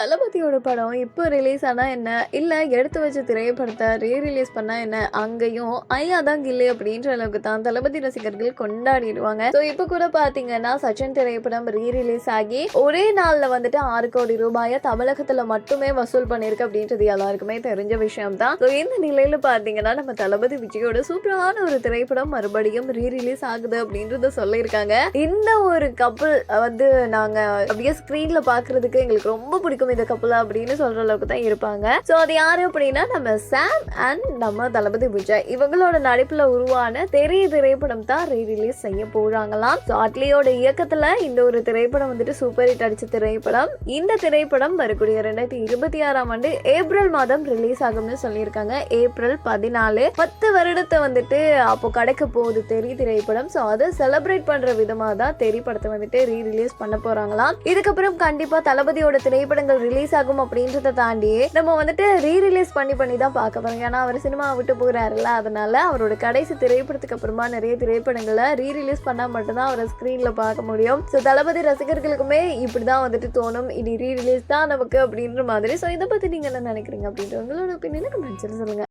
தளபதியோட படம் இப்போ ரிலீஸ் ஆனால் என்ன? இல்லை எடுத்து வச்ச திரைப்படத்தை ரீ ரிலீஸ் பண்ணால் என்ன? அங்கேயும் ஐயா தான் கில்லி அப்படின்ற அளவுக்கு தான் தளபதி ரசிகர்கள் கொண்டாடிடுவாங்க. ஸோ இப்போ கூட பார்த்தீங்கன்னா சச்சின் திரைப்படம் ரீ ரிலீஸ் ஆகி ஒரே நாளில் வந்துட்டு ஆறு கோடி ரூபாயை தமிழகத்தில் மட்டுமே வசூல் பண்ணியிருக்கு அப்படின்றது எல்லாருக்குமே தெரிஞ்ச விஷயம் தான் ஸோ இந்த நிலையில் பார்த்தீங்கன்னா நம்ம தளபதி விஜயோட சூப்பரான ஒரு திரைப்படம் மறுபடியும் ரீ ரிலீஸ் ஆகுது அப்படின்றத சொல்லியிருக்காங்க. இந்த ஒரு கப்பல் வந்து நாங்கள் அப்படியே ஸ்க்ரீனில் பார்க்குறதுக்கு எங்களுக்கு ரொம்ப பிடிக்கும். இந்த கப்பல் அப்படின்னு சொல்ற அளவுக்கு தான் இருப்பாங்க. ஸோ அது யாரு அப்படின்னா நம்ம சாம் அண்ட் நம்ம தளபதி விஜய். இவங்களோட நடிப்புல உருவான தெரிய திரைப்படம் தான் ரீ ரிலீஸ் செய்ய போறாங்களாம். ஸோ அட்லியோட இயக்கத்துல இந்த ஒரு திரைப்படம் வந்துட்டு சூப்பர் ஹிட் அடிச்ச திரைப்படம். இந்த திரைப்படம் வரக்கூடிய ரெண்டாயிரத்தி இருபத்தி ஆறாம் ஆண்டு ஏப்ரல் மாதம் ரிலீஸ் ஆகும்னு சொல்லியிருக்காங்க. ஏப்ரல் பதினாலு. பத்து வருடத்தை வந்துட்டு அப்போ கிடைக்க போகுது தெரி திரைப்படம். ஸோ அதை செலிப்ரேட் பண்ற விதமாக தான் தெரி படத்தை வந்துட்டு ரீ ரிலீஸ் பண்ண போறாங்களாம். இதுக்கப்புறம் கண்டிப்பா தளபதியோட திரைப்படங்கள் ரிலீஸ் ஆகும் அப்படின்றத தாண்டி நம்ம வந்துட்டு ரீ ரிலீஸ் பண்ணி பண்ணி தான் பார்க்க போறோம். ஏன்னா அவர் சினிமா விட்டு போகிறாருல்ல அதனால அவரோட கடைசி திரைப்படத்துக்கு அப்புறமா நிறைய திரைப்படங்களை ரீ ரிலீஸ் பண்ணால் மட்டும்தான் அவரை ஸ்க்ரீனில் பார்க்க முடியும். ஸோ தளபதி ரசிகர்களுக்குமே இப்படி தான் வந்துட்டு தோணும். இனி ரீ ரிலீஸ் தான் நமக்கு அப்படின்ற மாதிரி. ஸோ இதை பற்றி நீங்கள் என்ன நினைக்கிறீங்க அப்படின்ற உங்களோட ஒப்பீனியனை கமெண்ட்ஸில் சொல்லுங்கள்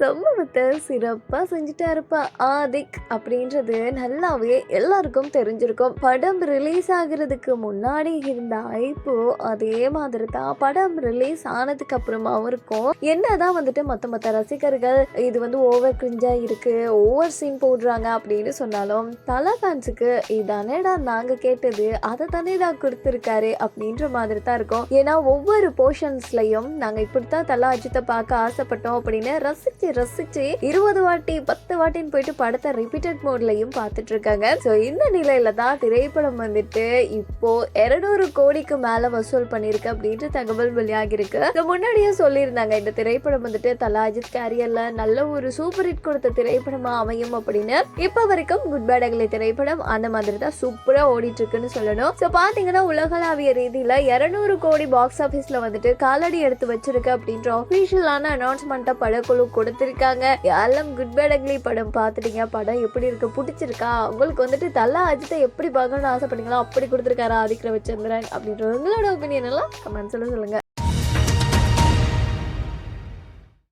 சம்பவத்தை சிறப்பாக செஞ்சுட்டாருப்பா ஆதிக் அப்படின்றது நல்லாவே எல்லாருக்கும் தெரிஞ்சிருக்கும். படம் ரிலீஸ் ஆகிறதுக்கு முன்னாடி இருந்த ஐப்போ அதே மாதிரி தான் படம் ரிலீஸ் ஆனதுக்கு அப்புறமாவும் இருக்கும். என்னதான் வந்துட்டு மற்ற மற்ற ரசிகர்கள் இது வந்து ஓவர் கிரிஞ்சா இருக்கு ஓவர் சீன் போடுறாங்க அப்படின்னு சொன்னாலும் தலை ஃபேன்ஸுக்கு இதானேடா நாங்க கேட்டது அதை தானே தான் கொடுத்துருக்காரு அப்படின்ற மாதிரி தான் இருக்கும். ஏன்னா ஒவ்வொரு போர்ஷன்ஸ்லயும் நாங்க இப்படித்தான் தலா அஜித்தை பார்க்க ஆசைப்பட்டோம் அப்படின்னு ரசிச்சு ரசிச்சு இருபது வாட்டி பத்து வாட்டின்னு போயிட்டு படத்தை ரிப்பீட்டட் மோட்லையும் பார்த்துட்டு இருக்காங்க ஸோ இந்த நிலையில தான் திரைப்படம் வந்துட்டு இப்போ இருநூறு கோடிக்கு மேல வசூல் பண்ணிருக்கு அப்படின்ற தகவல் வெளியாகி இருக்கு முன்னாடியே சொல்லியிருந்தாங்க இந்த திரைப்படம் வந்துட்டு தலா அஜித் கேரியர்ல நல்ல ஒரு சூப்பர் ஹிட் கொடுத்த திரைப்படமா அமையும் அப்படின்னு. இப்போ வரைக்கும் குட் பேட் அகலி திரைப்படம் அந்த மாதிரி தான் சூப்பரா ஓடிட்டு இருக்குன்னு சொல்லணும். ஸோ பாத்தீங்கன்னா உலகளாவிய ரீதியில இருநூறு கோடி பாக்ஸ் ஆஃபீஸ்ல வந்துட்டு காலடி எடுத்து வச்சிருக்கு அப்படின்ற அஃபீஷியலான அனௌன்ஸ்மெண்ட்டை படக்குழு கொடுத்து கொடுத்திருக்காங்க. எல்லாம் குட் பேட் அக்லி படம் பார்த்துட்டீங்க படம் எப்படி இருக்கு பிடிச்சிருக்கா உங்களுக்கு வந்துட்டு தலா அஜித்தை எப்படி பார்க்கணும்னு ஆசைப்பட்டீங்களோ அப்படி கொடுத்துருக்காரு ஆதிக்கிற வச்சிருந்தேன் அப்படின்ற உங்களோட ஒப்பீனியன் எல்லாம் கமெண்ட்ஸில் சொல்லுங்க.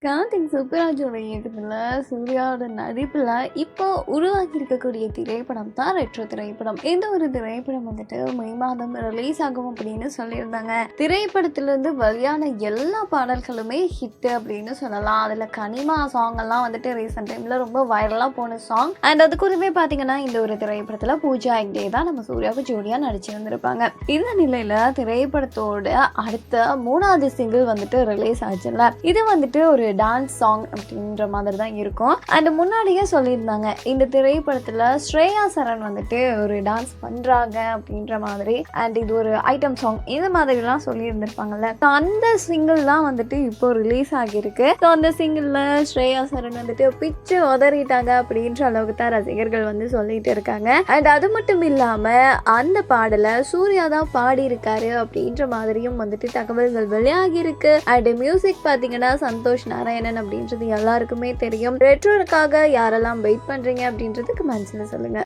கார்த்திக் சுப்பராஜோட இயக்கத்தில் சூர்யாவோட நடிப்பில் இப்போ உருவாக்கி இருக்கக்கூடிய திரைப்படம் தான் ரெட்ரோ திரைப்படம். இந்த ஒரு திரைப்படம் வந்துட்டு மே மாதம் ரிலீஸ் ஆகும் அப்படின்னு சொல்லியிருந்தாங்க. திரைப்படத்திலிருந்து வெளியான எல்லா பாடல்களுமே ஹிட் அப்படின்னு சொல்லலாம். அதில் கனிமா சாங் எல்லாம் வந்துட்டு ரீசெண்ட் டைமில் ரொம்ப வைரலாக போன சாங் அண்ட் அது கூடவே பார்த்தீங்கன்னா இந்த ஒரு திரைப்படத்தில் பூஜா ஹெக்டே தான் நம்ம சூர்யாவுக்கு ஜோடியாக நடிச்சு வந்திருப்பாங்க. இந்த நிலையில் திரைப்படத்தோட அடுத்த மூணாவது சிங்கிள் வந்துட்டு ரிலீஸ் ஆச்சுல்ல. இது வந்துட்டு ஒரு டான்ஸ் சாங் அப்படின்ற மாதிரி தான் இருக்கும். அண்ட் முன்னாடியே சொல்லியிருந்தாங்க இந்த திரைப்படத்தில் ஸ்ரேயா சரண் வந்துட்டு ஒரு டான்ஸ் பண்ணுறாங்க அப்படின்ற மாதிரி. அண்ட் இது ஒரு ஐட்டம் சாங் இந்த மாதிரிலாம் சொல்லியிருந்திருப்பாங்கல்ல. ஸோ அந்த சிங்கிள் தான் வந்துட்டு இப்போ ரிலீஸ் ஆகியிருக்கு. ஸோ அந்த சிங்கிளில் ஸ்ரேயா சரண் வந்துட்டு பிச்சு உதறிட்டாங்க அப்படின்ற அளவுக்கு தான் ரசிகர்கள் வந்து சொல்லிட்டு இருக்காங்க. அண்ட் அது மட்டும் இல்லாமல் அந்த பாடலை சூர்யா தான் பாடியிருக்காரு அப்படின்ற மாதிரியும் வந்துட்டு தகவல்கள் வெளியாகி இருக்கு அண்ட் மியூசிக் பார்த்தீங்கன்னா சந்தோஷ் நாராயணன் அப்படின்றது எல்லாருக்குமே தெரியும். ரெட்ரோருக்காக யாரெல்லாம் வெயிட் பண்றீங்க அப்படின்றது கமெண்ட்ஸ்ல சொல்லுங்க.